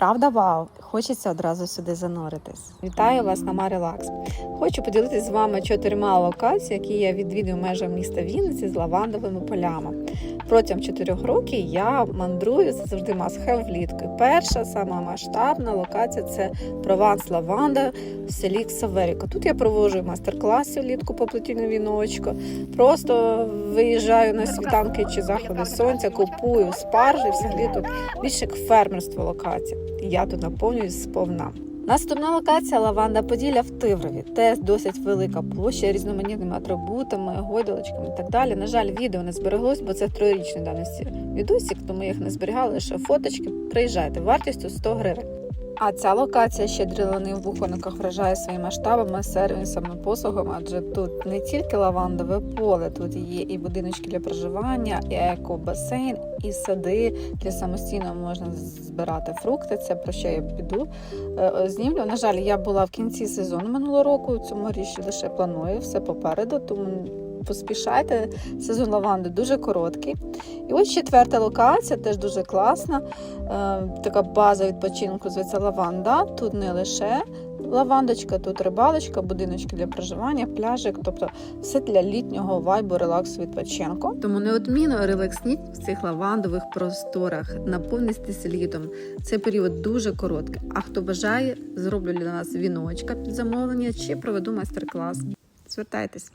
Правда, вау! Хочеться одразу сюди зануритись. Вітаю вас на Марелакс. Хочу поділитися з вами чотирма локаціями, які я відвідую в межах міста Вінниці з лавандовими полями. Протягом чотирьох років я мандрую це завжди масхев влітку. Перша сама масштабна локація це Прованс Лаванда в селі Ксаверіко. Тут я проводжу майстер-класи влітку по плетінню віночка. Просто виїжджаю на світанки чи заходи сонця, купую спаржі, взагалі тут більше як фермерство локація. Я тут наповнююсь сповна. Наступна локація Лаванда Поділля в Тиврові. Теж досить велика площа різноманітними атрибутами, гойдалочками і так далі. На жаль, відео не збереглось, бо це трирічний давності відосік, тому їх не зберігали лише фоточки. Приїжджайте вартістю 100 гривень. А ця локація ще дрілини в бухониках вражає своїми масштабами, сервісами, послугами, адже тут не тільки лавандове поле, тут є і будиночки для проживання, і екобасейн, і сади для самостійно можна збирати фрукти. Це про що я піду е, знімлю. На жаль, я була в кінці сезону минулого року. Цьому річ лише планую все попереду, тому поспішайте. Сезон лаванди дуже короткий. І ось четверта локація, теж дуже класна. Е, така база відпочинку зветься лаванда. Тут не лише лавандочка, тут рибалочка, будиночки для проживання, пляжик, тобто все для літнього вайбу, релаксу, відпочинку. Тому неодмінно релаксніть в цих лавандових просторах, наповнитися літом. Цей період дуже короткий. А хто бажає, зроблю для нас віночка під замовлення чи проведу майстер-клас. Звертайтесь.